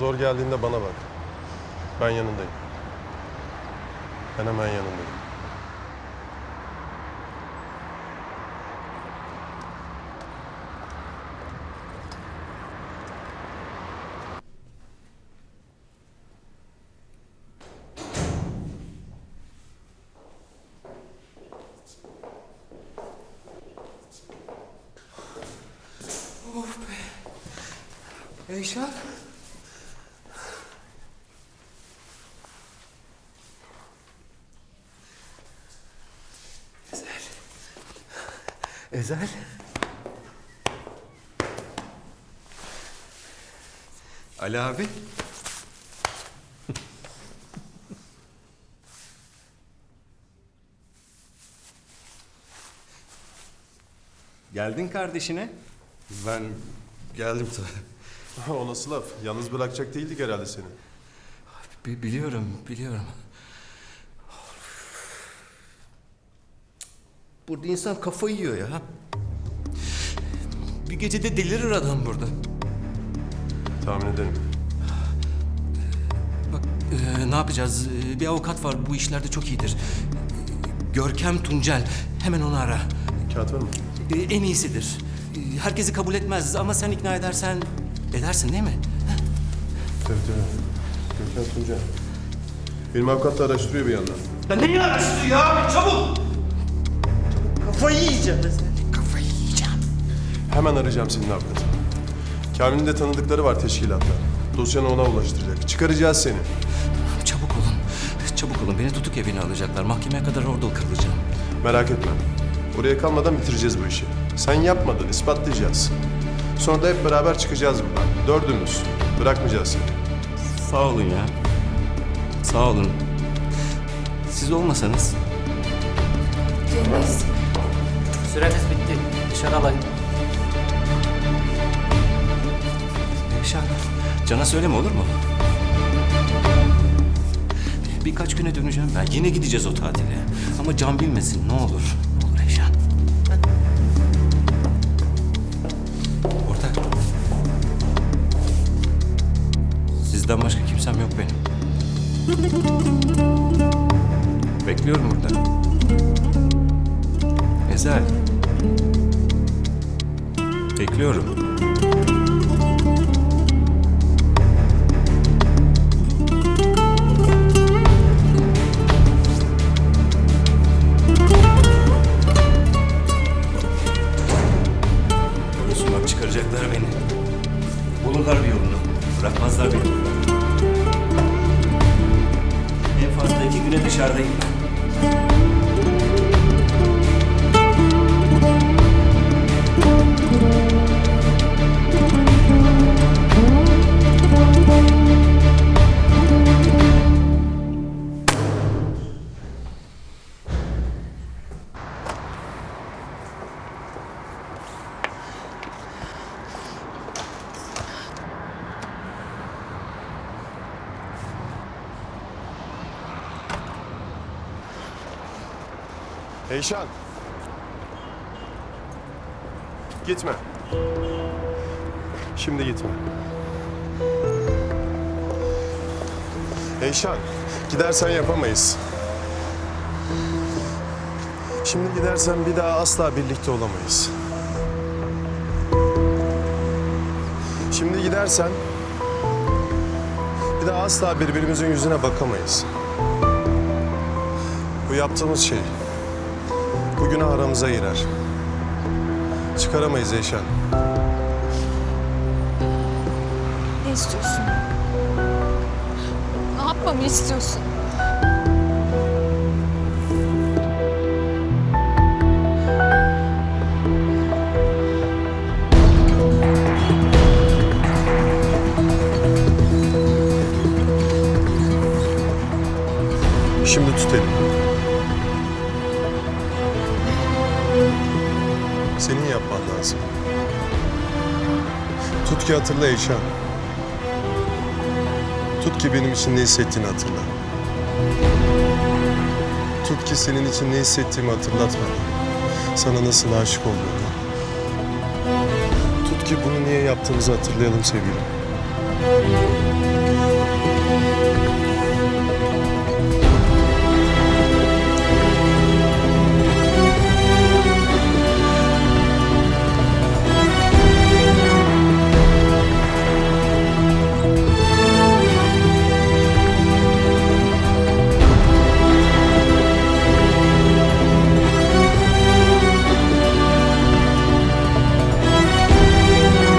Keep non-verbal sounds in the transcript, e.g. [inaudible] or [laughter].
Zor geldiğinde bana bak. Ben yanındayım. Ben hemen yanındayım. Eyşan. Ezel. Ali abi. Geldin kardeşine. Ben geldim tabii. [laughs] o nasıl laf? Yalnız bırakacak değildik herhalde seni. Bi- biliyorum, biliyorum. Burada insan kafayı yiyor ya. Bir gecede delirir adam burada. Tahmin ederim. Bak e, ne yapacağız? E, bir avukat var bu işlerde çok iyidir. E, Görkem Tuncel. Hemen onu ara. Kağıt var mı? E, en iyisidir. E, herkesi kabul etmez ama sen ikna edersen edersin değil mi? Tabii tabii. Gökhan Tunca. Benim avukat da araştırıyor bir yandan. Ya neyi araştırıyor abi çabuk! Kafayı yiyeceğim Kafayı yiyeceğim. Hemen arayacağım senin avukatı. Kamil'in de tanıdıkları var teşkilatta. Dosyanı ona ulaştıracak. Çıkaracağız seni. Çabuk olun. Çabuk olun. Beni tutuk evine alacaklar. Mahkemeye kadar orada kalacağım. Merak etme. Oraya kalmadan bitireceğiz bu işi. Sen yapmadın, ispatlayacağız. Sonra da hep beraber çıkacağız buradan. Dördümüz. Bırakmayacağız seni. Sağ olun ya. Sağ olun. Siz olmasanız Cengiz. Süreniz bitti. Dışarı alayım. Yaşar, Can'a söyleme olur mu? Birkaç güne döneceğim ben. Yine gideceğiz o tatile. Ama Can bilmesin ne olur. Ne olur Eşan. Ortak. Sizden başka kimsem yok benim. Bekliyorum burada. Ezel. Bekliyorum. Bak çıkaracaklar beni. Bulurlar bir yolunu. Bırakmazlar beni. En fazla iki güne dışarıdayım Eyşan. Gitme. Şimdi gitme. Eyşan, gidersen yapamayız. Şimdi gidersen bir daha asla birlikte olamayız. Şimdi gidersen bir daha asla birbirimizin yüzüne bakamayız. Bu yaptığımız şey bu günah aramıza girer. Çıkaramayız Eyşan. Ne istiyorsun? Ne yapmamı istiyorsun? Şimdi tut elimi. Tut ki hatırla Eyşan. Tut ki benim için ne hissettiğini hatırla. Tut ki senin için ne hissettiğimi hatırlat. Sana nasıl aşık olduğumu. Tut ki bunu niye yaptığımızı hatırlayalım sevgilim.